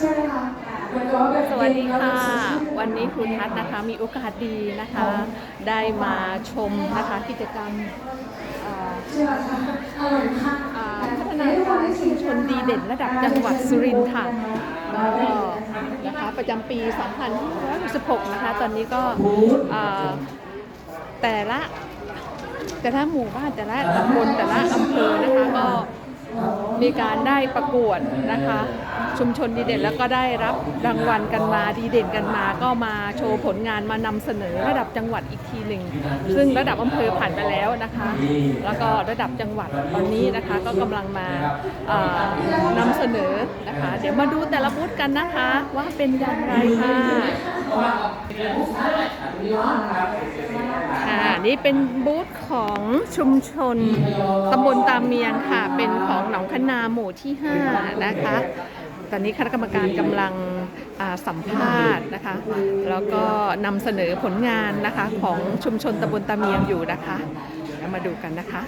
สวัสดีค่ะ วันนี้ครูทัศน์นะคะมีโอกาสดีนะคะ ได้มาชมนะคะกิจกรรมอ่าใช่ไหมคะอร่อยมากอ่าพัฒนาการชุมชนดีเด่นระดับจังหวัดสุรินทร์ค่ะแล้วก็นะคะประจำปี 2566 นะคะ ตอนนี้ก็อ่าแต่ละแต่ละหมู่บ้านแต่ละตำบลแต่ละอำเภอนะคะก็ มีการได้ประกวดนะคะ ชุมชนดีเด่นแล้วก็ได้รับรางวัลกันมาดีเด่นกันมา ก็มาโชว์ผลงานมานำเสนอระดับจังหวัดอีกทีหนึ่งซึ่งระดับอำเภอผ่านไปแล้วนะคะ แล้วก็ระดับจังหวัดตอนนี้นะคะก็กำลังมาเอ่อนำเสนอนะคะ เดี๋ยวมาดูแต่ละบูธกันนะคะว่าเป็นอย่างไรค่ะ ค่ะนี่เป็นบูธของชุมชนตำบลตามเมียงค่ะ เป็นของหนองคนาหมู่ที่ 5 นะคะ ตอนนี้คณะกรรมการกำลังสัมภาษณ์นะคะ แล้วก็นำเสนอผลงานนะคะของชุมชนตำบลตาเมียงอยู่นะคะเดี๋ยวมาดูกันนะคะ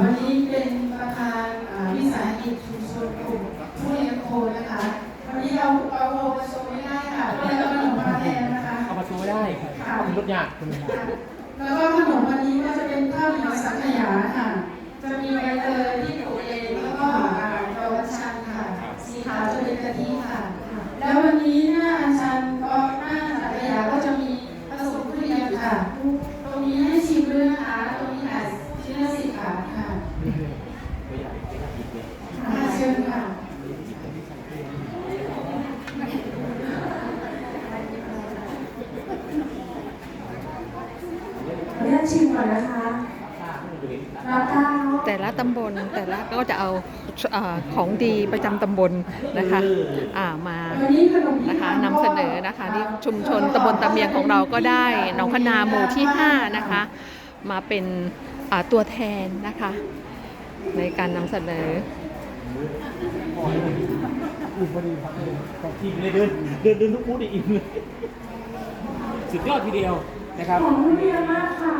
วันนี้เป็นประธานวิสาหกิจชุมชนกลุ่มผู้เลี้ยงโคนะคะ วันนี้เราเอาโคมาโชว์ไม่ได้ค่ะก็เลยเอาขนมมาแทนนะคะ เอามาชูไม่ได้มันลดยากคุณแล้วก็ขนมวันนี้ก็จะเป็นข้าวเหนียวสังขยาค่ะ จะมีใบเตยที่ปลูกเองแล้วก็อ่าดอกอัญชันค่ะ สีขาวจะเป็นกะทิค่ะ แล้ววันนี้หน้าอัญชันก็หน้าสังขยาก็จะมีผสมทุเรียนค่ะ ตรงนี้ให้ชิมด้วยนะคะ ตรงนี้ค่ะชิ้นละสิบบาทค่ะ ค่ะเชิญค่ะ ขออนุญาตชิม ก่อนนะคะรับได้เนาะแต่ละตำบลแต่ละก็จะเอาอาของดีประจำตำบลนะคะอ่ามาวันนี้ขนมที่นะคะทำนำเสนอนะคะที่ชุมชนตำบลตะเมียงของเราก็ได้หนองคนาหมู่ที่ 5 นะคะ มาเป็นอ่าตัวแทนนะคะ ในการนำเสนออุ่นพอดีครับก็ทีมเลยเดินเดินเดินทุกบูธอีกเลยสุดยอดทีเดียวนะครับหอมทุเรียนมากค่ะ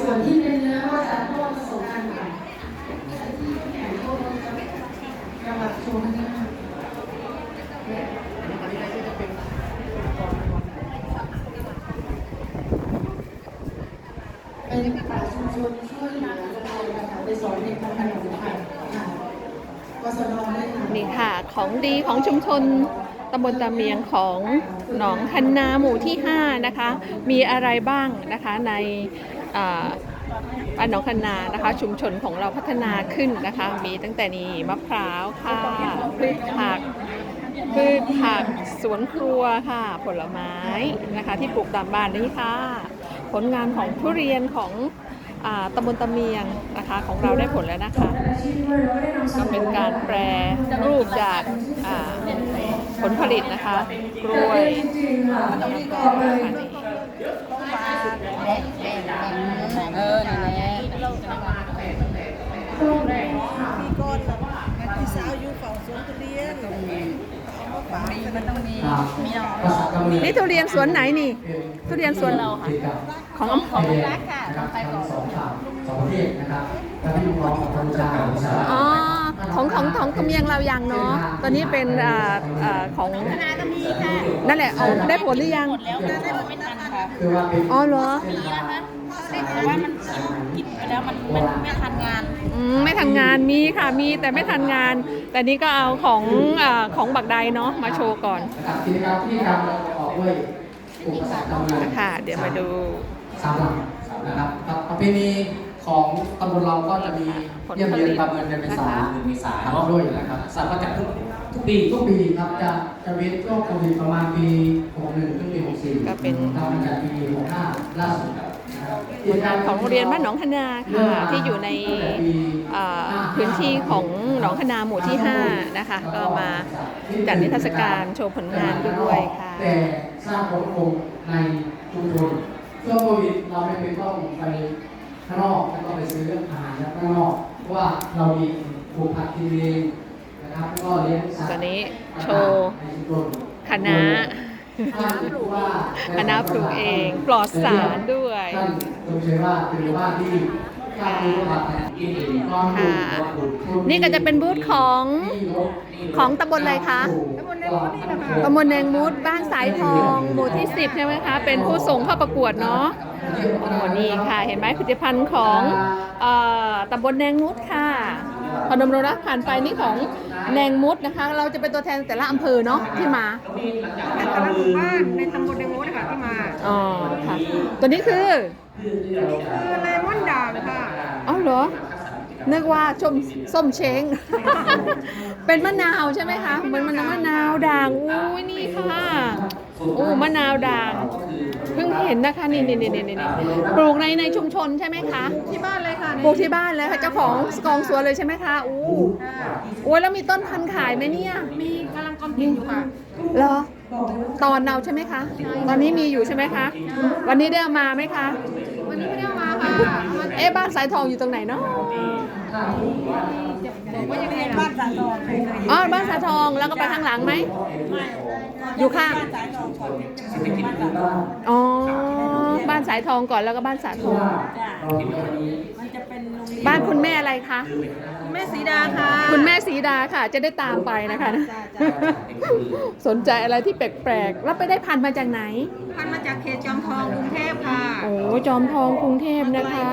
ส่วนที่เป็นเนื้อก็จะร่วมผสมกันค่ะที่แข็งก็จะกำลังโชว์นะคะเป็นป่าชุมชนช่วยเหลือกันนะคะไปสอนเด็กทำขนมค่ะค่ะกศนได้ค่ะนี่ค่ะของดีของชุมชนตำบลตะเมียงของหนองคันนาหมู่ที่ 5 นะคะ มีอะไรบ้างนะคะใน บ้านองคันนานะคะ ชุมชนของเราพัฒนาขึ้นนะคะ มีตั้งแต่นี้มะพร้าวค่ะพืชผักพืชผักสวนครัวค่ะ ผลไม้นะคะ ที่ปลูกตามบ้านนี่ค่ะ ผลงานของทุเรียนของอตำบลตะเมียงนะคะของเราได้ผลแล้วนะคะ ก็เป็นการแปรรูปจากผลผลิตนะคะ กล้วย จริงๆค่ะบอกเลยเออนั่นแหละต้มค่ะก้อนแบบพี่สาวอยู่ฝั่งสวนทุเรียนเอามาฝากมันต้องมีมีน้องนี่ทุเรียนสวนไหนนี่ ทุเรียนสวนเราค่ะของอำของรักค่ะไปก่อนสองฝั่งสองประเทศนะครับถ้าพี่น้องของกัมพูชาของสหรัฐอ๋อ ของของของกำเมียงเรายังเนาะ ตอนนี้เป็นอ่าอ่าของคณะก็มีค่ะนั่นแหละเอาได้ผลหรือยัง หมดแล้วนะได้มาไม่ทันค่ะคือว่าเป็นอ๋อเหรอปีนะคะแต่ว่ามันกินไปแล้วมันมันไม่ทันงานอืมไม่ทันงานมีค่ะมีแต่ไม่ทันงาน แต่นี้ก็เอาของอ่าของบักใดเนาะมาโชว์ก่อนนะครับกิจกรรมที่ทำเราจะออกด้วยอุปสรรคทำงานค่ะเดี๋ยวมาดูสามหลักนะครับประเพณี ของตำบลเราก็จะมีผลผลิตเยี่ยมเยือนประเมินเดือนเมษานะคะเดือนเมษาเนาะด้วยนะครับสามารถจัดทุกทุกปีทุกปีครับจะจะเว้นช่วงโควิดประมาณปี61ถึงปี64ก็เป็นทำมาจากปี65ล่าสุดนะครับผลงานของโรงเรียนบ้านหนองคนาค่ะที่อยู่ในอ่าพื้นที่ของหนองคนาหมู่ที่ 5 นะคะ ก็มาจัดนิทรรศการโชว์ผลงานด้วยค่ะแต่สร้างผลคงในชุมชนช่วงโควิดเราไม่เป็นต้องไป ข้างนอกแล้วก็ไปซื้ออาหารจากข้างนอกเพราะว่าเรามีปลูกผักกินเองนะครับแล้วก็เลี้ยงสัตว์ตอนนี้โชว์ในชุมชนคณะท่านผู้ว่าคณะปลูกเองปลอดสารด้วยท่านชมเชยว่าเป็นหมู่บ้านที่กล้ารู้ว่ากินเองนอนดูค่ะนอนดูนี่ก็จะเป็นบูธของ ของตำบลอะไรคะตำบลแนงมุดบ้านสายทองหมู่ที่ 10 ใช่ไหมคะ เป็นผู้ส่งเข้าประกวดเนาะโอ้นี่ค่ะ เห็นไหมผลิตภัณฑ์ของเอ่อตำบลแนงมุดค่ะพอนมรรักผ่านไปนี่ของแนงมุดนะคะ เราจะเป็นตัวแทนแต่ละอำเภอเนาะที่มาเป็นแต่ละหมู่บ้านในตำบลในโมนะคะที่มาอ๋อค่ะ ตัวนี้คือคือเลมอนด่างค่ะอ๋อเหรอ นึกว่าชมส้มเช้ง เป็นมะนาวใช่ไหมคะเหมือนมันมะนาวด่างอุ้ยนี่ค่ะอู้มะนาวด่างเพิ่งเห็นนะคะนี่นี่นี่นี่นี่ปลูกในในชุมชนใช่ไหมคะที่บ้านเลยค่ะปลูกที่บ้านเลยค่ะเจ้าของกองสวนเลยใช่ไหมคะอู้โอ้ยแล้วมีต้นพันธุ์ขายไหมเนี่ยมีกำลังกำกินอยู่ค่ะเหรอตอนเราใช่ไหมคะ ตอนนี้มีอยู่ใช่ไหมคะ วันนี้ได้เอามาไหมคะวันนี้ไม่ได้ เอามาค่ะเอามาเอ๊ะบ้านสายทองอยู่ตรงไหนเนาะบอกว่ายังไงล่ะบ้านสายทองเคยเคยอ๋อบ้านสาทองแล้วก็ไปข้างหลังไหมอยู่ข้าง บ้านสายทองก่อนบ้านสายทองอ๋อ บ้านสายทองก่อนแล้วก็บ้านสาทอง จ้ะมันจะเป็นโรงเรียนบ้านคุณแม่อะไรคะแม่สีดาค่ะคุณแม่สีดาค่ะ จะได้ตามไปนะคะสนใจอะไรที่แปลกๆ แล้วไปได้พันธุ์มาจากไหน พันมาจากเขตจอมทองกรุงเทพค่ะ โอ้จอมทองกรุงเทพนะคะ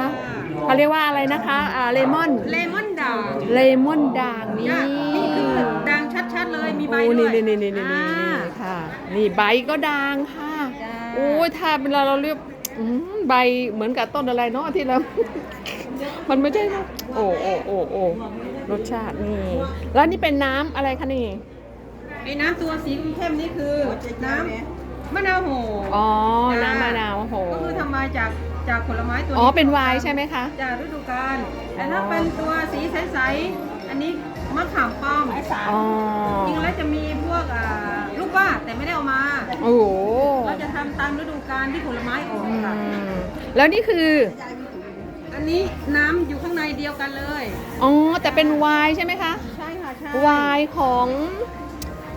เขาเรียกว่าอะไรนะคะอ่าเลมอนเลมอนด่างเลมอนด่างนี่ จ้ะนี่คือด่างชัดๆเลยมีใบโอ้ด้นี่วยนี่นี่นี่นี่อ่านี่ค่ะ นี่ใบก็ด่างค่ะ จ้า โอ้ยถ้าเป็นเราเราเรียก อืมใบเหมือนกับต้นอะไรเนาะที่เรา มันไม่ใช่นะโอ้โอ้โอ้โอ้รสชาตินี่แล้วนี่เป็นน้ำอะไรคะนี่ ไอ้น้ำตัวสีเข้มๆนี่คือน้ำมะนาวโหอ๋อจ้น้ำมะนาวโอ้โหก็คือทำมาจากจากผลไม้ตัวอ๋อ เป็นไวน์ใช่ไหมคะ จากฤดูกาลแต่ถ้าเป็นตัวสีใสๆอันนี้มะขามป้อมอ๋อ จริงแล้วจะมีพวกอ่าลู กว่าแต่ไม่ได้เอามาโอ้โหเราจะทำตามฤดูกาลที่ผลไม้ออกอืค่ะมแล้วนี่คือ อันนี้น้ำอยู่ข้างในเดียวกันเลย อ๋อ แต่เป็นไวน์ใช่ไหมคะ ใช่ค่ะใช่ไวน์ของ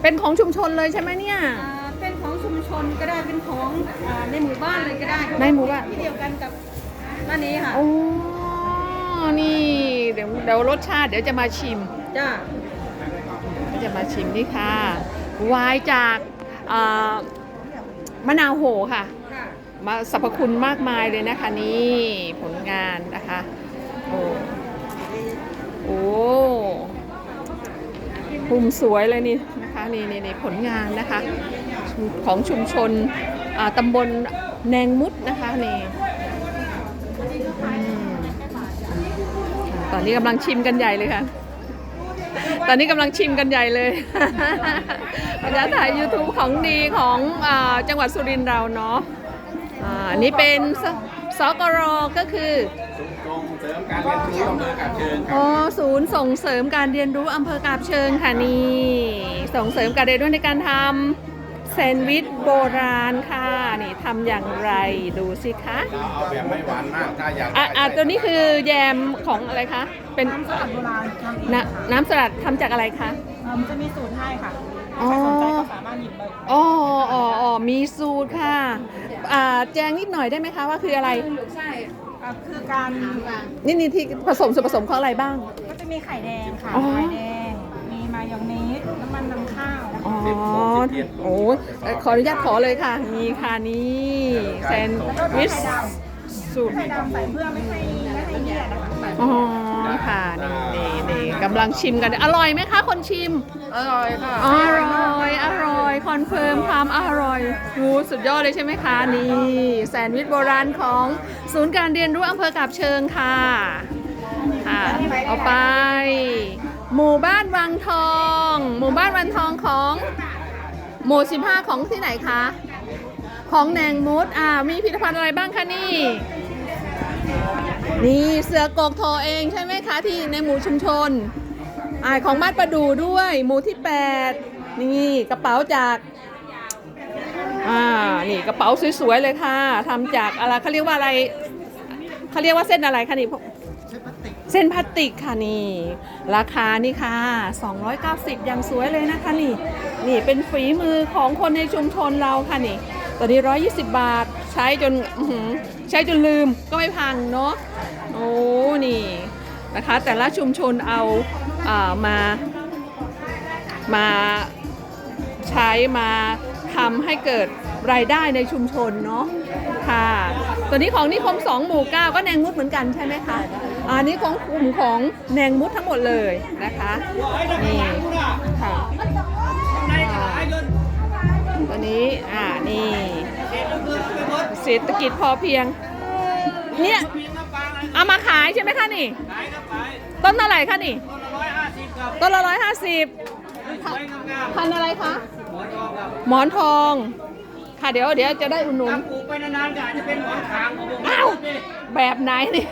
เป็นของชุมชนเลยใช่ไหมเนี่ย อ่าเป็นของชุมชนก็ได้เป็นของอ่าในหมู่บ้านเลยก็ได้ในหมู่บ้าน ที่เดียวกันกับบ้านนี้ค่ะโอ้นี่ เดี๋ยวเดี๋ยวรสชาติเดี๋ยวจะมาชิม จ้า จะมาชิมนี่ค่ะ วายจากมะนาวโหค่ะมาสรรพคุณมากมายเลยนะคะนี่ผลงานนะคะ โอ้โอ้ภูมิสวยเลยนี่นะคะนี่นี่นี่ผลงานนะคะ ของชุมชนตำบลแนงมุดนะคะนี่ตอนนี้กำลังชิมกันใหญ่เลยค่ะ ตอนนี้กำลังชิมกันใหญ่เลยบรรยากาศถ่าย YouTube ของดีของอาจังหวัดสุรินทร์เราเนาะอ่าอันนี้เป็นสสกรก็คือส่งเสริมการเรียนรู้อำเภอกาบเชิงครับอ๋อศูนย์ส่งเสริมการเรียนรู้อำเภอกาบเชิงค่ะนี่ส่งเสริมการเรียนรู้ในการทำ แซนด์วิชโบราณค่ะ นี่ทำอย่างไรดูสิคะเราเอาแบบไม่หวานมากถ้าอยากอะอะตัวนี้คือแยมของอะไรคะ เป็นน้ำสลัดโบราณทำเองน้ำน้ำสลัดทำจากอะไรคะ เอ่อมันจะมีสูตรให้ค่ะอ๋อ ใครสนใจก็สามารถหยิบไปอ๋ออ๋ออ๋อมีสูตรค่ะ อ่าแจงนิดหน่อยได้ไหมคะว่าคืออะไร อะคือการนี่นี่ที่ผสมส่วนผสมของอะไรบ้าง ก็จะมีไข่แดงค่ะ อ๋อ ไข่แดง มีมายองเนสน้ำมันนำข้าวนะคะอ๋อโอ้ยเอ่อขออนุญาตขอเลยค่ะนี่ค่ะนี่แซนด์วิชสูตร ไข่ดำใส่เพื่อไม่ให้ไม่ให้เลี่ยนนะคะอ๋อค่ะนี่นี่นี่กำลังชิมกัน อร่อยไหมคะ คนชิม อร่อยค่ะอร่อย อร่อย คอนเฟิร์มความอร่อยหูสุดยอดเลยใช่ไหมคะ นี่แซนด์วิชโบราณของศูนย์การเรียนรู้อำเภอกาบเชิงค่ะ ค่ะ เอาไป หมู่บ้านวังทอง หมู่บ้านวังทองของ หมู่15 ของที่ไหนคะ ของแนงมุดอ่า มีผลิตภัณฑ์อะไรบ้างคะนี่ นี่เสือกกทอเองใช่ไหมคะที่ในหมู่ชุมชนอ่าของบ้านประดูด้วย หมู่ที่ 8 นี่กระเป๋าจากอ่า นี่กระเป๋าสวยๆเลยค่ะทำจากอะไรเขาเรียกว่าอะไรเขาเรียกว่าเส้นอะไรคะนี่ เส้นพลาสติกค่ะนี่ ราคานี่ค่ะ 290 อย่างสวยเลยนะคะนี่ นี่เป็นฝีมือของคนในชุมชนเราค่ะนี่ตัวนี้ 120 บาทใช้จนใช้จนลืมก็ไม่พังเนาะโอ้นี่นะคะ แต่ละชุมชนเอาอามามาใช้มาทำให้เกิดรายได้ในชุมชนเนาะ ค่ะ ตัวนี้ของนิคม2หมู่9ก็แนงมุดเหมือนกันใช่ไหมคะอันนี้ของกลุ่มของแนงมุดทั้งหมดเลยนะคะนี่ค่ะตัวนี้อ่านี่เศรษฐกิจพอเพียงเนี่ยเอามาขายใช่ไหมคะนี่ต้นเท่าไหร่คะนี่ต้นละร้อยห้าสิบพันธุ์อะไรคะหมอนทอง ค่ะเดี๋ยวเดี๋ยวจะได้อุดหนุนปลูกไปนานๆก็อาจจะเป็นหมอนขางของผมอ้าวแบบไหนนี่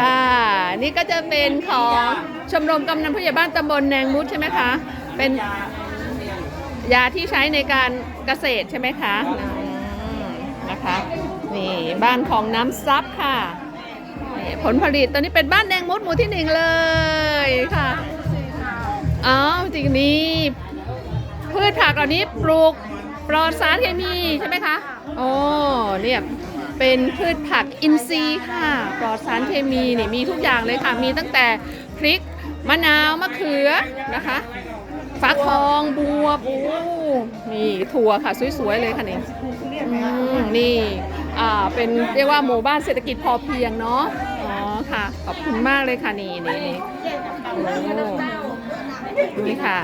ค่ะนี่ก็จะเป็นของชมรมกำนันผู้ใหญ่บ้านตำบลแนงมุดใช่ไหมคะ เป็นยาที่ใช้ในการเกษตรใช่ไหมคะอืมนะคะนี่บ้านของน้ำซับค่ะนี่ผลผลิตตอนนี้เป็นบ้านแดงมุดหมู่ที่หนึ่งเลยค่ะอ๋อจริงนี่ พืชผักเหล่านี้ปลูกปลอดสารเคมีใช่ไหมคะโอ้เนี่ยเป็นพืชผักอินทรีย์ค่ะ ปลอดสารเคมีนี่มีทุกอย่างเลยค่ะ มีตั้งแต่พริกมะนาวมะเขือนะคะฟักทองบัวบโอ้นี่ถั่วค่ะสวยๆเลยค่ะนี่นี่อ่าเป็นเรียกว่าหมู่บ้านเศรษฐกิจพอเพียงเนาะอ๋อค่ะขอบคุณมากเลยค่ะนี่นี่นี่ นี่ค่ะ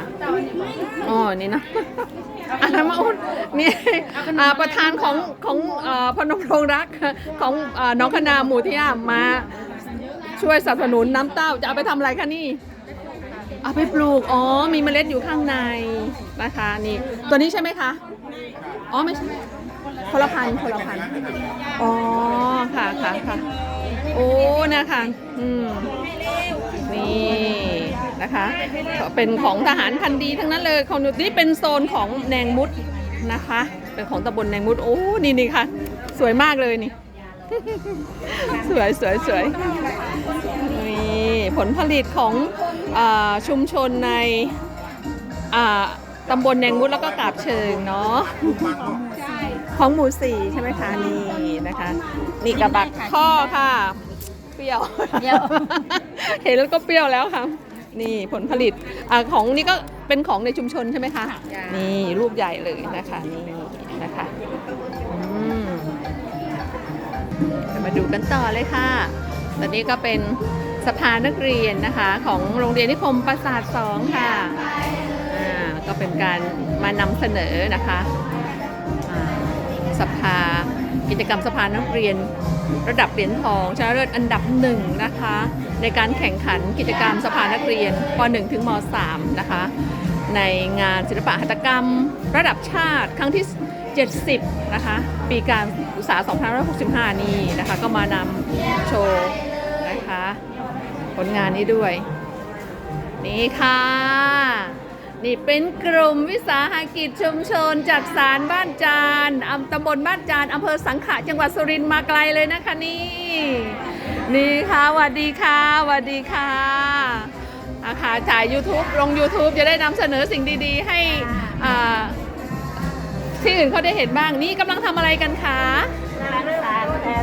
อ๋อนี่เนาะอันนั้นมาอุ่นนี่อ่าประธานของของอ่าพนมรงรักของอ่าน้องคณาหมู่ที่ห้ามาช่วยสนับสนุนน้ำเต้าจะเอาไปทำอะไรคะนี่เอาไปปลูก อ๋อ มีเมล็ดอยู่ข้างในนะคะนี่ ตัวนี้ใช่ไหมคะ อ๋อ ไม่ใช่คนละพันธุ์คนละพันธุ์อ๋อ ค่ะค่ะค่ะ โอ้ นะคะ อืม นี่ นะคะเป็นของทหารพันธุ์ดีทั้งนั้นเลยของหนูนี่เป็นโซนของแนงมุดนะคะ เป็นของตำบลแนงมุดโอ้นี่นี่ค่ะ สวยมากเลยนี่ สวยสวยสวยนี่ผลผลิตของอาชุมชนในอ่าตำบลแนงมุดแล้วก็กาบเชิงเนาะของหมู่สี่ใช่ไหมคะนี่นะคะ นี่กระบักข้อค่ะ เปรี้ยว เห็นแล้วก็เปรี้ยวแล้วค่ะ นี่ผลผลิตอของนี่ก็เป็นของในชุมชนใช่ไหมคะ นี่ลูกใหญ่เลยนะคะนี่นะคะมาดูกันต่อเลยค่ะ ตอนนี้ก็เป็นสภานักเรียนนะคะ ของโรงเรียนนิคมประสาทสองค่ะอ่าก็เป็นการมานำเสนอนะคะสภา กิจกรรมสภานักเรียน ระดับเหรียญทองชนะเลิศอันดับหนึ่งนะคะ ในการแข่งขันกิจกรรมสภานักเรียนป .1 ถึงม .3 นะคะ ในงานศิลปะหัตถกรรม ระดับชาติครั้งที่ 70 นะคะ ปีการศึกษา2565 นี้นะคะ ก็มานำโชว์นะคะ ผลงานนี้ด้วย นี่ค่ะ นี่เป็นกลุ่มวิสาหกิจชุมชนจากสารบ้านจานอำตำบลบ้านจานอำเภอสังขะจังหวัดสุรินทร์มาไกลเลยนะคะนี่นี่ค่ะสวัสดีค่ะสวัสดีค่ะอาค่ะถ่าย YouTube ลง YouTube จะได้นำเสนอสิ่งดีๆ ให้อ่าที่อื่นเขาได้เห็นบ้างนี่กำลังทำอะไรกันคะ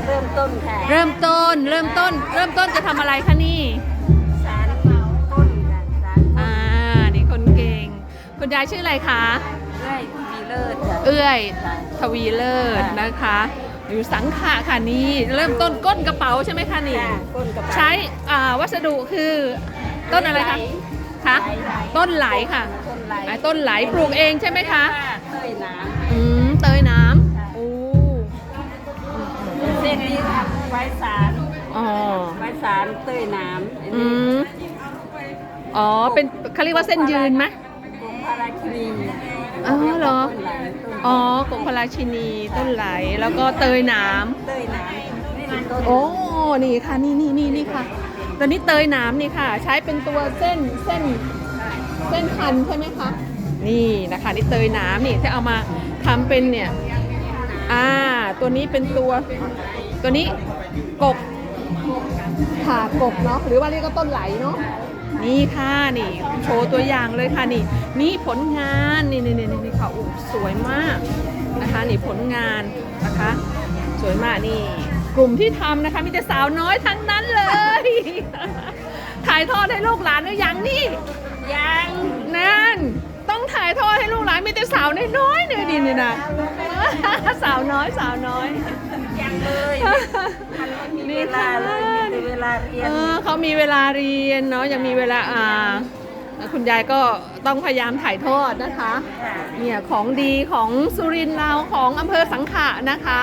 เริ่มต้นค่ะเริ่มต้นเริ่มต้น เริ่มต้นจะทำอะไรคะนี่ คุณยายชื่ออะไรคะ เรื่อยมีเลิศค่ะ เอื้อยทวีเลิศนะคะอยู่สังขะค่ะนี่เริ่มต้นก้นกระเป๋าใช่ไหมคะนี่ก้นกระเป๋า ใช้อ่าวัสดุคือต้นอะไรคะคะต้นไหลค่ะต้นไหลอ่าต้นไหลปลูกเองใช่ไหมคะเต้ยน้อืมเตยน้ำโอ้ำเส้นนี้ทำไว้สารอ๋อไว้สารเต้ยน้ำอันอืนี้มอ๋อเป็นเขาเรียกว่าเส้นยืนไหมกรม พาราคินีอ๋อเหรอต้นไหลต้นอ๋อกงพราชินีต้นไหลแล้วก็เตยน้ำเต้ยน้ำนี่เป็นต้นโอ้นี่ค่ะนี่นี่นี่นี่ค่ะตอนนี้เตยน้ำนี่ค่ะ ใช้เป็นตัวเส้นเส้นเส้นพันธุ์ใช่ไหมคะนี่นะคะนี่เตยน้ำนี่ที่เอามาทำเป็นเนี่ยอ่าตัวนี้เป็นตัว ตัวนี้กบผ่ากบเนาะหรือว่าเรียกก็ต้นไหลเนาะ นี่ค่ะนี่โชว์ตัวอย่างเลยค่ะนี่ นี่ผลงานนี่นี่นี่นี่ค่ะโอ้สวยมากนะคะนี่ผลงานนะคะ สวยมากนี่ กลุ่มที่ทำนะคะมีแต่สาวน้อยทั้งนั้นเลย ถ่ายทอดให้ลูกหลานหรือยังนี่ยังนั่นต้องถ่ายทอดให้ลูกหลานมีแต่สาวน้อยๆเนี่ยดินี่นะสาวน้อยสาวน้อยยังเลยนี่ค่ะ มีเวลาเรียน เออเขามีเวลาเรียนเนาะยังมีเวลาอ่าคุณยายก็ต้องพยายามถ่ายทอดนะคะ เนี่ยของดีของสุรินทร์เราของอำเภอสังขะนะคะ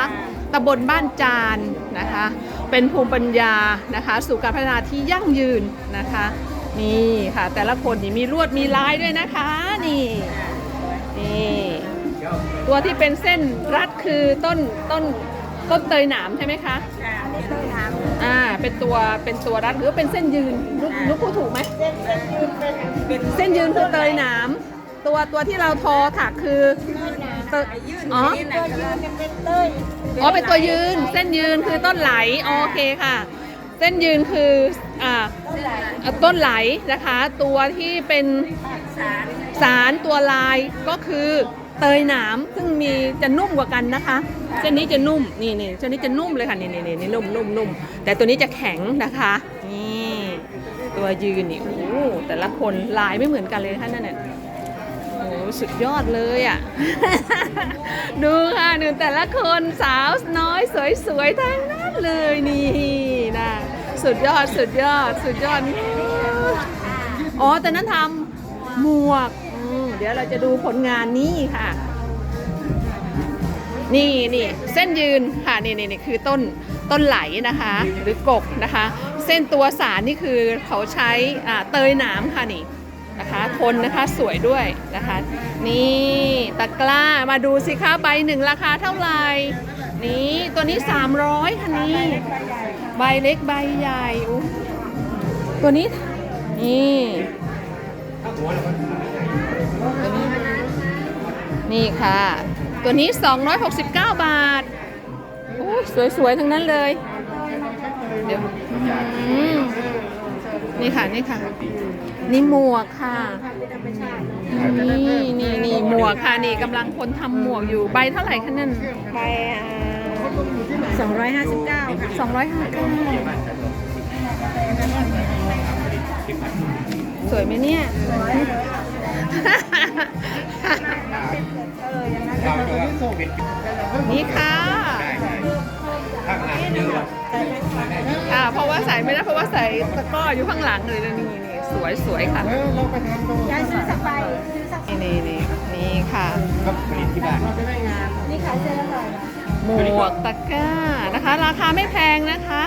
ตำบลบ้านจานนะคะ เป็นภูมิปัญญานะคะ สู่การพัฒนาที่ยั่งยืนนะคะ นี่ค่ะ แต่ละคนนี่มีลวดมีลายด้วยนะคะ นี่นี่ตัวที่เป็นเส้นรัดคือต้นต้นต้นเตยหนามใช่ไหมคะอันนี้ต้องถาม อ่า เป็นตัว เป็นตัวรัดหรือว่าเป็นเส้นยืนนุกนุกพูดถูกไหม เส้นเส้นยืนเป็นเป็นเส้นยืนคือเตยหนาม ตัวตัวที่เราทอถักคือเตยอ๋อ ตัวยืนเนี่ยเป็นเต้ยอ๋อ เป็นตัวยืน เส้นยืนคือต้นไหลอ๋อโอเคค่ะ เส้นยืนคืออ่าเอ่อต้นไหลนะคะ ตัวที่เป็นสารตัวลายก็คือเตยหนามซึ่งมีจะนุ่มกว่ากันนะคะ เส้นนี้จะนุ่มนี่นี่เส้นนี้จะนุ่มเลยค่ะนี่นี่นี่นี่นุ่มนุ่มนุ่มแต่ตัวนี้จะแข็งนะคะนี่ตัวยืนนี่โอ้แต่ละคนลายไม่เหมือนกันเลยท่านนั่นน่ะโอ้สุดยอดเลยอะดูค่ะหนึ่งแต่ละคนสาวน้อยสวยๆทั้งนั้นเลยนี่นะสุดยอดสุดยอดสุดยอดอ๋อแต่นั้นทำหมวกเดี๋ยวเราจะดูผลงานนี้ค่ะ นี่นี่เส้นยืนค่ะนี่นี่นี่คือต้นต้นไหลนะคะ หรือกกนะคะ เส้นตัวสารนี่คือเขาใช้เตยหนามค่ะนี่นะคะทนนะคะสวยด้วยนะคะ นี่ตะกร้ามาดูสิคะใบหนึ่งราคาเท่าไหร่นี่ตัวนี้ 300ค่ะนี่ใบเล็กใบใหญ่ตัวนี้นี่นี่ค่ะ ตัวนี้ 269 บาทโอ้ยสวยๆ ทั้งนั้นเลย เดี๋ยวอืมนี่ค่ะ นี่ค่ะ นี่หมวกค่ะ นี่นี่นี่หมวกค่ะ นี่กำลังคนทำหมวกอยู่ใบเท่าไหร่คะนั่นไปสองร้อยห้าสิบเก้าค่ะสองร้อยห้าเก้าสวยไหมเนี่ย นี่ค่ะค่ะ เพราะว่าใส่ไม่ได้เพราะว่าใส่ตะกร้ออยู่ข้างหลังเลยนะนี่นี่สวยสวยค่ะยายซื้อสักใบซื้อสักนี่นี่นี่นี่ค่ะก็ผลิตที่บ้านนี่ขายเส้นละเท่าไหร่นะหมวกตะกร้านะคะ ราคาไม่แพงนะคะ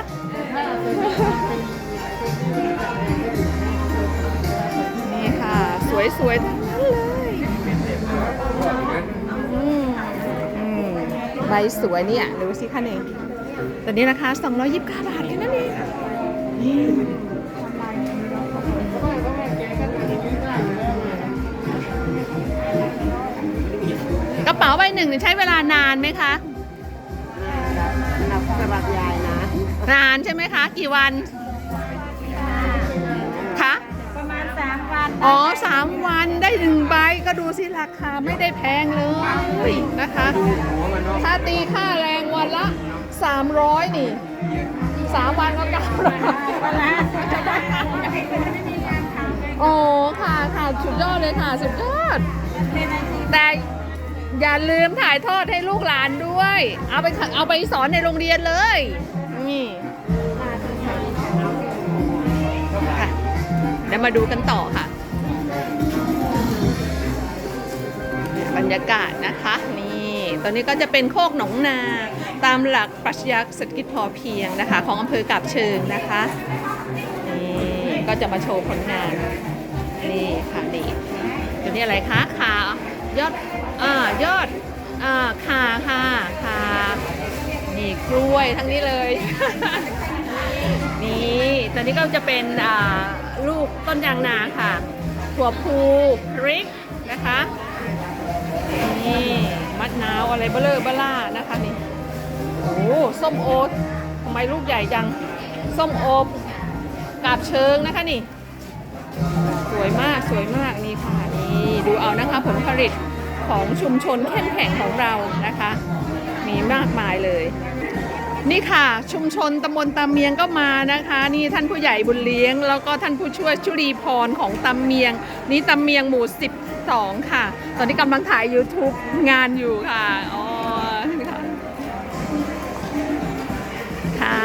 นี่ค่ะ สวยๆทั้งนั้นเลยอืมอืม ใบสวยเนี่ยดูสิคะเนี่ยตอนนี้ราคา229 บาทแค่นั้นเองนี่กระเป๋าใบหนึ่งใช้เวลานานไหมคะนับสำหรับยายนะ นานใช่ไหมคะ กี่วัน คะ ประมาณสามวัน อ๋อสามวันได้หนึ่งใบก็ดูสิราคาไม่ได้แพงเลยนะคะถ้า ตีค่าแรงวันละ 300 นี่สามวันก็เก้าร้อยโอ้ค่ะค่ะสุดยอดเลยค่ะสุดยอด แต่อย่าลืมถ่ายทอดให้ลูกหลานด้วย เอาไปเอาไปสอนในโรงเรียนเลย นี่ค่ะเดี๋ยวมาดูกันต่อค่ะ บรรยากาศนะคะ ตอนนี้ก็จะเป็นโคกหนองนา ตามหลักปรัชญาเศรษฐกิจพอเพียงนะคะ ของอำเภอกาบเชิงนะคะนี่ก็จะมาโชว์ผลงานนี่ค่ะนี่ตัวนี้อะไรคะขายอดอ่ายอดอ่าขาค่ะขานี่กล้วยทั้งนี้เลย นี่ตอนนี้ก็จะเป็นอ่าลูกต้นยางนาค่ะถั่วพูพริกนะคะ นี่มัดนาวอะไรเบลเลอเบล่านะคะนี่โอ้ส้มโอทำไมลูกใหญ่จัง ส้มโอกาบเชิงนะคะนี่ สวยมากสวยมากนี่ค่ะนี่ดูเอานะคะผลผลิตของชุมชนเข้มแข็งของเรานะคะ มีมากมายเลย นี่ค่ะชุมชนตำบลตำเมียงก็มานะคะ นี่ท่านผู้ใหญ่บุญเลี้ยง แล้วก็ท่านผู้ช่วยชุลีพรของตำเมียง นี่ตำเมียงหมู่ 12 ค่ะ ตอนนี้กำลังถ่าย YouTube งานอยู่ค่ะอ๋อค่ะค่ะ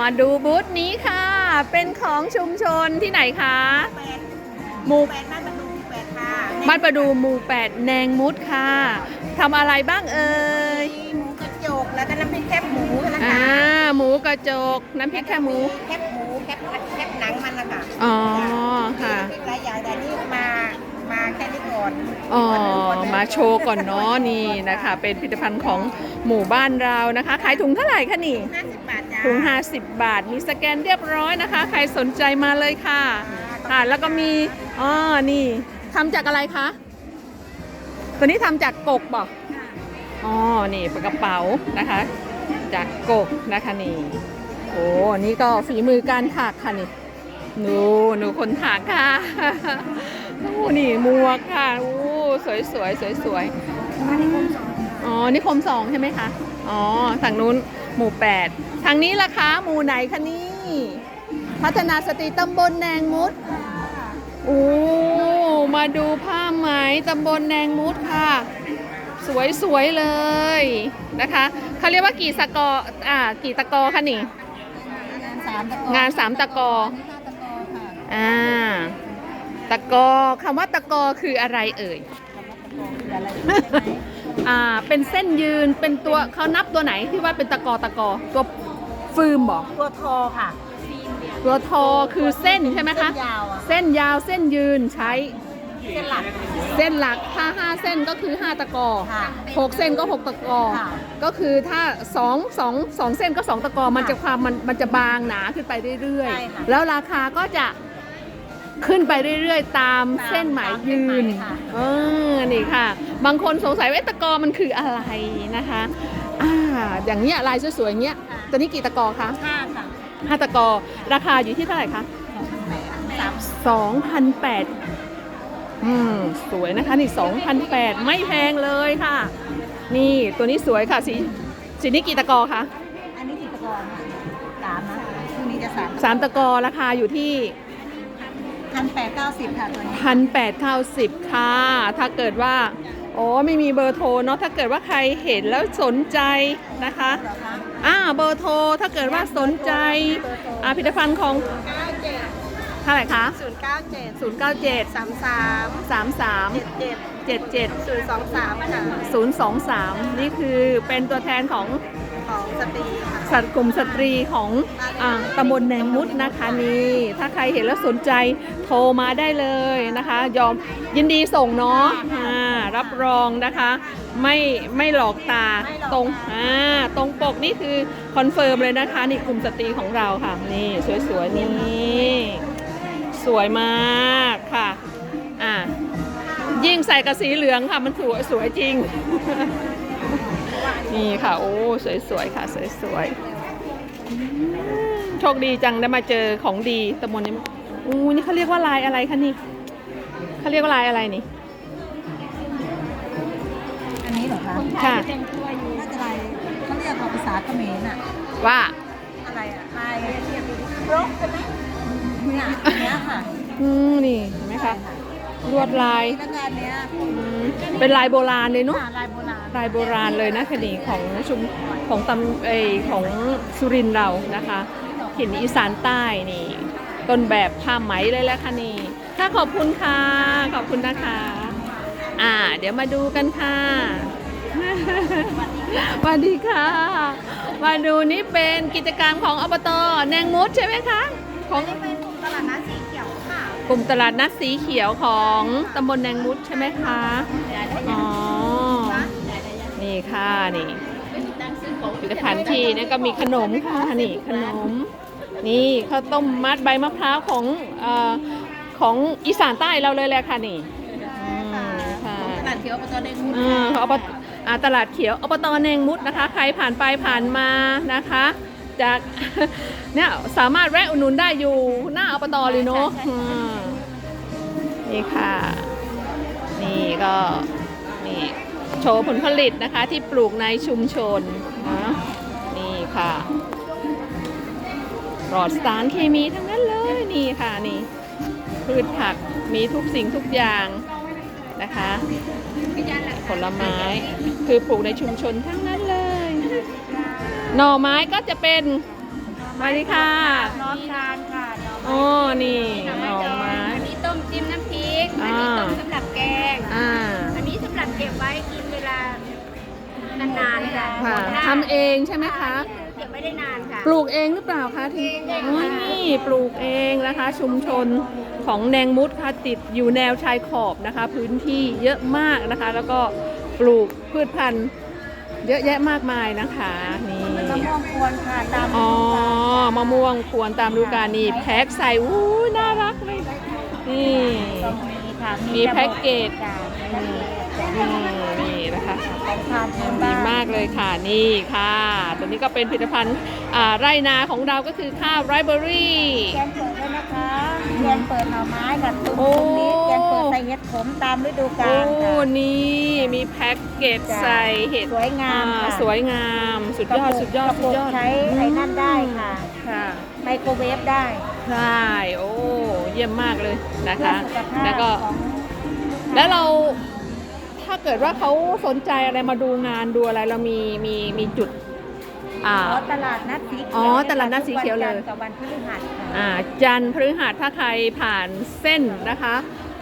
มาดูบูธนี้ค่ะ เป็นของชุมชนที่ไหนคะหมู่แปดบ้านประตูแปดค่ะบ้านประดูหมู่แปดแนงมุดค่ะทำอะไรบ้างเอ่ยมีหมูกระจกแล้วก็น้ำพริกแคบหมูนะ อ่าคะหมูกระจก น้ำพริกแค่หมู แคบหมูแคบแคบหนังมันนะคะอ๋อค่ะพริกหลายอย่างแต่นี่มา มาแค่นี้ก่อนอ๋อ มาโชว์ก่อนเนาะนี่นะคะ เป็นผลิตภัณฑ์ของหมู่บ้านเรานะคะ ขายถุงเท่าไหร่คะนี่ ห้าสิบบาทจ้าถุง 50 บาท มีสแกนเรียบร้อยนะคะ ใครสนใจมาเลยค่ะ ค่ะ แล้วก็มี อ๋อ นี่ทำจากอะไรคะ ตัวนี้ทำจากกกบอกอ๋อ นี่เป็นกระเป๋านะคะ จากกกนะคะนี่โอ้นี่ก็ฝีมือการถักค่ะนี่หนูหนูคนถักค่ะโอ้นี่มวกค่ะโอ้สวยสวยสวยสวยอ๋อนิคมสองใช่ไหมคะอ๋อทางนู้นหมู่แปดทางนี้ล่ะคะหมู่ไหนคะนี่พัฒนาสตรีตำบลแนงมุดโอ้มาดูผ้าไหมตำบลแนงมุดค่ะ สวยๆเลยนะคะเขาเรียกว่ากี่สกอร์อ่ากี่ตะกอคะนี่ งานสามตะกงานสามตะกอนี่ห้าตะกอค่ะอ่าตะกอคำว่าตะกอคืออะไรเอ่ยคืออะไรใช่ไหมอ่าเป็นเส้นยืนเป็นตัวเขานับตัวไหนที่ว่าเป็นตะกอตะกอตัวฟืมบอกตัวทอค่ะตัวทอคือเส้นใช่ไหมคะ เส้นยาวอะเส้นยาวเส้นยืนใช้ เส้นหลัก เส้นหลักถ้า 5 เส้นก็คือ 5 ตะกอค่ะ6เส้นก็ 6 ตะกอ ค่ะก็คือถ้า2 2 2เส้นก็ 2 ตะกอมันจะความมันมันจะบางหนาขึ้นไปเรื่อยใช่ค่ะ ๆ แล้วราคาก็จะขึ้นไปเรื่อยๆ ตามตามเส้นไหมตามเส้นยืไหมนค่ะเออนี่ค่ะ บางคนสงสัยว่าเอ๊ะตะกอมันคืออะไรนะคะอ่าอย่างเนี้ยลายสวยๆอย่างเงี้ยตัวนี้กี่ตะกอคะห้าค่ะห้าตะกอ ราคาอยู่ที่เท่าไหร่คะสาม2,008อื มสวยนะคะนี่2,008ไม่แพงเลยค่ะ นี่ตัวนี้สวยค่ะสีสีนี้กี่ตะกอคะอันนี้กี่ตะกอนะสามนะพรุ่งนี้จะสามสามตะกอราคาอยู่ที่ พันแปดเก้าสิบค่ะตัวนี้1,890ค่ะ ถ้าเกิดว่าโอ้ไม่มีเบอร์โทรเนาะถ้าเกิดว่าใครเห็นแล้วสนใจนะคะ เหรอคะอ่าเบอร์โทรถ้าเกิดว่าสนใจอ่าผลิตภัณฑ์ของเก้า เจ็ดเท่าไหร่คะศูนย์เก้าเจ็ด097สามสาม33เจ็ดเจ็ด77ศูนย์สองสามค่ะ023 นี่คือเป็นตัวแทนของของสตรีค่ะ สัตว์กลุ่มสตรีของอาตำบลแนงมุดนะคะนี่ถ้าใครเห็นแล้วสนใจโทรมาได้เลยนะคะ ยอมยินดีส่งเนาะอ่ารับรองนะคะ ไม่ไม่หลอกตาตรงอ่าตรงปกนี่คือคอนเฟิร์มเลยนะคะนี่กลุ่มสตรีของเราค่ะนี่สวยๆนี่ สวยมากค่ะ อ่ายิ่งใส่กับสีเหลืองค่ะ มันสวยสวยจริง นี่ค่ะ โอ้ สวยๆ ค่ะ สวยๆอืมโชคดีจังได้มาเจอของดีตะมนนี้อู้นี่เขาเรียกว่าลายอะไรคะนี่เขาเรียกว่าลายอะไรนี่ อันนี้เหรอคะค่ะน่าจะลายเขาเรียกว่าภาษาเขมรอะว่า อะไรอะลายรกใช่ไหมเนี่ย อันเนี้ยค่ะอืมนี่เห็นไหมคะลวดลายแล้วก็อันเนี้ยอืมเป็นลายโบราณเลยเนาะ ค่ะลายโบราณลายโบราณเลยนะคดีของชุมของตำเอยของสุรินทร์เรานะคะหินอีสานใต้นี่ต้นแบบผ้าไหมเลยแหละค่ะนี่ค่ะขอบคุณค่ะขอบคุณนะคะ อ่า เดี๋ยวมาดูกันค่ะสวัสดีค่ะ มาดูนี่เป็นกิจกรรมของอบตแนงมุดใช่ไหมคะของนี่เป็นกลุ่ม ตลาดนัดสีเขียวค่ะกลุ่มตลาดนัดสีเขียวของตำบลแนงมุดใช่ไหมคะ อ๋อ นี่ค่ะนี่ผลิตภัณฑ์ที่นั่นก็มีขนมค่ะนี่ขนม นี่ข้าวต้มมัดใบมะพร้าวของเออของอีสานใต้เราเลยแหละค่ะนี่อืมค่ะตลาดเขียวปตอเด้งมุดอ่าอบตอ่าตลาดเขียวอบตแนงมุดนะคะ ใครผ่านไปผ่านมานะคะ จากเนี่ยสามารถแวะอุดหนุนได้อยู่หน้าอบตเลยเนาะอืมนี่ค่ะ นี่ก็นี่โชว์ผลผลิตนะคะที่ปลูกในชุมชนนะนี่ค่ะปลอดสารเคมีทั้งนั้นเลยนี่ค่ะนี่พืชผักมีทุกสิ่งทุกอย่างนะคะ ผลไม้คือปลูกในชุมชนทั้งนั้นเลย หน่อไม้ก็จะเป็นสวัสดีค่ะน้องทานค่ะอ๋อนี่หน่อไม้ อันนี้ต้มจิ้มน้ำพริก อันนี้อ่าต้มสำหรับแกง อ่า อันนี้สำหรับเก็บไว้กินเวลานานๆค่ะค่ะหมดได้ทำเองใช่ไหมคะเก็บไว้ได้นานค่ะ ปลูกเองหรือเปล่าคะที่เองอ๋อค่ะนี่ปลูกเองนะคะ ชุมชนของแนงมุดค่ะติดอยู่แนวชายขอบนะคะ พื้นที่เยอะมากนะคะ แล้วก็ปลูกพืชพันธุ์ เยอะแยะมากมายนะคะนี่มะม่วงพวนค่ะตามอ๋อมะม่วงควรตามฤดูกาลนี่แพ็คใส่อู้น่ารักเลยนี่ มีค่ะมีแพ็กเกจ จ้ะ อืมอืมนี่นะ คะของทานพื้นดีบ้านมากเลยค่ะนี่ค่ะ ตัวนี้ก็เป็นผลิตภัณฑ์อ่าไร่นาของเราก็คือข้าวไรเบอรี่แกงเปิดด้วยนะคะแกงเปิดหน่อไม้กับตุ้มโอ้ตุ้มนี้แกงเปิดใส่เห็ดขมตามฤดูกาโอ้ลค่ะนี่มีแพ็กเกจจ้ะใส่เห็ดสวยงามอ่ค่ะสวยงามสุดยอดสุดยอดกระสุปุดกยอดใช้ไอ้นั่นได้ค่ะค่ะไมโครเวฟได้ใช่โอ้เยี่ยมมากเลยนะเพื่อคะสุขภาพแล้วก็ของแล้วเรา ถ้าเกิดว่าเขาสนใจอะไรมาดูงานดูอะไรเรามีมีมีจุดอ่า อ๋อตลาดนัดสีเขียวอ๋อตลาดนัดสีเขียวเลยทุกวันจันทร์กับวันพฤหัสค่ะอ่าจันทร์พฤหัสถ้าใครผ่านเส้นนะคะ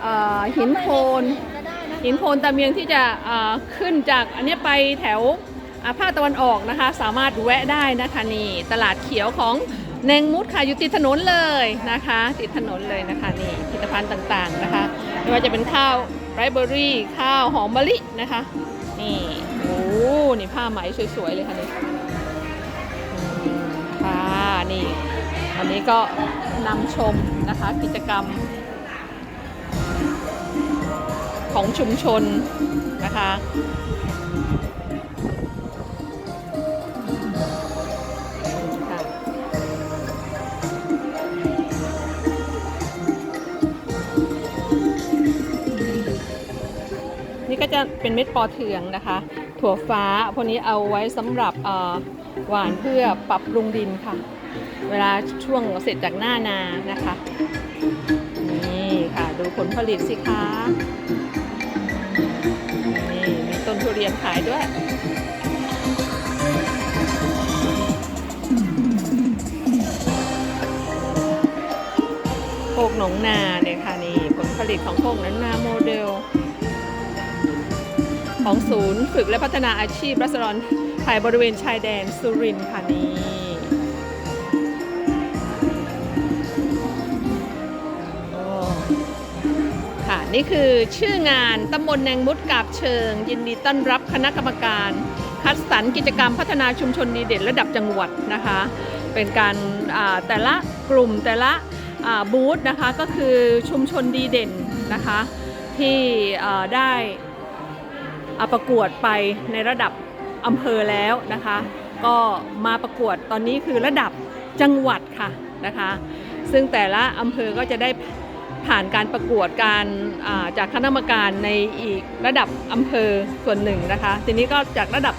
เอ่อหินโพนหินโพนตะเมียงที่จะเอ่อขึ้นจากอันเนี้ยไปแถวอ่าภาคตะวันออกนะคะ สามารถแวะได้นะคะนี่ตลาดเขียวของแนงมุดค่ะอยู่ติดถนนเลยนะคะ ติดถนนเลยนะคะนี่ผลิตภัณฑ์ต่างๆนะคะไม่ว่าจะเป็นข้าว ไรเบอรี่ข้าวหอมมะลินะคะ นี่โอ้นี่ผ้าไหมสวยๆเลยค่ะนี่ค่ะนี่วันนี้ก็นำชมนะคะกิจกรรม ของชุมชนนะคะ จะเป็นเม็ดปอเทืองนะคะ ถั่วฟ้าพวกนี้เอาไว้สำหรับหวานเพื่อปรับปรุงดินค่ะ เวลาช่วงเสร็จจากหน้านานะคะ นี่ค่ะดูผลผลิตสิคะนี่มีต้นทุเรียนขายด้วยโคกหนองนาเนี่ยค่ะนี่ผลผลิตของโคกหนองนาโมเดล ของศูนย์ฝึกและพัฒนาอาชีพรัศดรไทยบริเวณชายแดนสุรินทร์ค่ะนี่ค่ะนี่คือชื่องานตำบลแนงมุดกาบเชิง ยินดีต้อนรับคณะกรรมการ คัดสรรกิจกรรมพัฒนาชุมชนดีเด่นระดับจังหวัดนะคะ เป็นการแต่ละกลุ่มแต่ละบูธนะคะก็คือชุมชนดีเด่นนะคะที่ได้ ประกวดไปในระดับอำเภอแล้วนะคะ ก็มาประกวดตอนนี้คือระดับจังหวัดค่ะนะคะ ซึ่งแต่ละอำเภอก็จะได้ผ่านการประกวดการาจากคณะกรรมการในอีกระดับอำเภอส่วนหนึ่งนะคะ ทีนี้ก็จากระดับ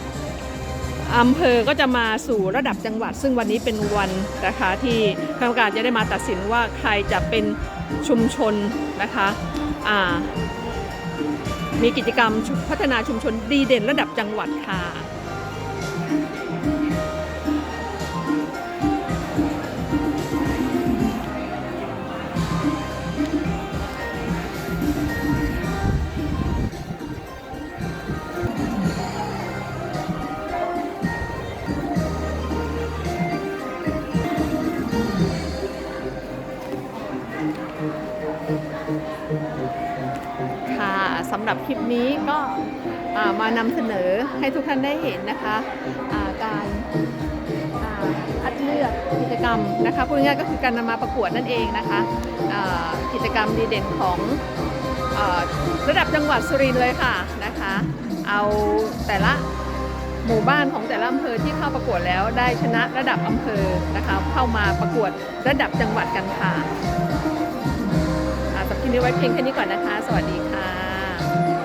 อำเภอก็จะมาสู่ระดับจังหวัด ซึ่งวันนี้เป็นวันนะคะที่คณะกรรมการจะได้มาตัดสินว่าใครจะเป็นชุมชนนะคะอ่า มีกิจกรรมพัฒนาชุมชนดีเด่นระดับจังหวัดค่ะ มานำเสนอให้ทุกท่านได้เห็นนะคะการอัดเลือกกิจกรรมนะคะพูดง่ายๆก็คือการนำมาประกวดนั่นเองนะคะกิจกรรมดีเด่นของอระดับจังหวัดสุรินทร์เลยค่ะนะคะ เอาแต่ละหมู่บ้านของแต่ละอำเภอที่เข้าประกวดแล้วได้ชนะระดับอำเภอนะคะเข้ามาประกวดระดับจังหวัดกันค่ะอ่าสคลิปนี้ไว้เพียงแค่นี้ก่อนนะคะ สวัสดีค่ะ